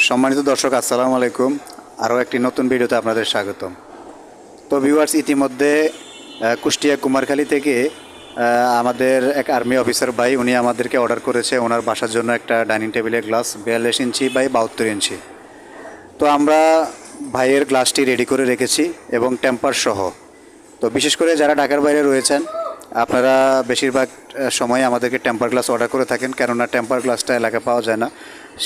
সম্মানিত দর্শক, আসসালামু আলাইকুম। আরও একটি নতুন ভিডিওতে আপনাদের স্বাগতম। তো ভিউয়ার্স ইতিমধ্যে কুষ্টিয়া কুমারখালী থেকে আমাদের এক আর্মি অফিসার ভাই, উনি আমাদেরকে অর্ডার করেছে ওনার বাসার জন্য একটা ডাইনিং টেবিলের গ্লাস বিয়াল্লিশ ইঞ্চি বাই বাহাত্তর ইঞ্চি। তো আমরা ভাইয়ের গ্লাসটি রেডি করে রেখেছি এবং টেম্পার সহ। তো বিশেষ করে যারা ঢাকার বাইরে রয়েছেন আপনারা বেশিরভাগ সময় আমাদেরকে টেম্পার গ্লাস অর্ডার করে থাকেন, কেননা টেম্পার গ্লাসটা এলাকায় পাওয়া যায় না।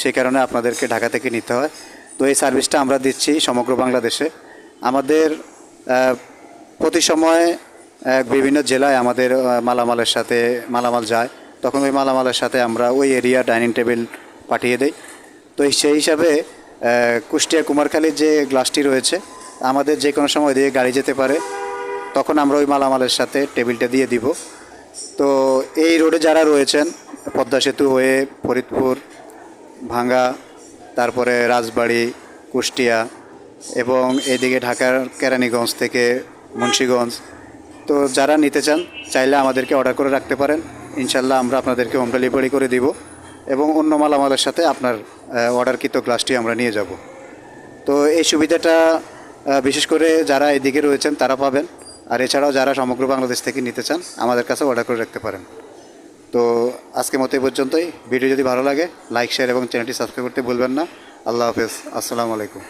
সে কারণে আপনাদেরকে ঢাকা থেকে নিতে হয়। তো এই সার্ভিসটা আমরা দিচ্ছি সমগ্র বাংলাদেশে। আমাদের প্রতি সময় বিভিন্ন জেলায় আমাদের মালামালের সাথে মালামাল যায়। তখন ওই মালামালের সাথে আমরা ওই এরিয়া ডাইনিং টেবিল পাঠিয়ে দেই। তো সেই হিসাবে কুষ্টিয়া কুমারখালীর যে গ্লাসটি রয়েছে, আমাদের যে কোনো সময় দিয়ে গাড়ি যেতে পারে। তখন আমরা ওই মালামালের সাথে টেবিলটা দিয়ে দিব। তো এই রোডে যারা রয়েছেন, পদ্মা সেতু হয়ে ফরিদপুর, ভাঙ্গা, তারপরে রাজবাড়ি, কুষ্টিয়া এবং এদিকে ঢাকার কেরানীগঞ্জ থেকে মুন্সীগঞ্জ। তো যারা নিতে চান, চাইলে আমাদেরকে অর্ডার করে রাখতে পারেন। ইনশাল্লাহ আমরা আপনাদেরকে হোম ডেলিভারি করে দিব এবং অন্য মালামালের সাথে আপনার অর্ডারকৃত গ্লাসটি আমরা নিয়ে যাব। তো এই সুবিধাটা বিশেষ করে যারা এদিকে রয়েছেন, তারা পাবেন। আর এছাড়াও যারা সমগ্র বাংলাদেশ থেকে নিতে চান, আমাদের কাছে অর্ডার করে রাখতে পারেন। তো আজকে মতো এই পর্যন্তই। ভিডিও যদি ভালো লাগে লাইক শেয়ার এবং চ্যানেলটি সাবস্ক্রাইব করতে ভুলবেন না। আল্লাহ হাফেজ। আসসালামু আলাইকুম।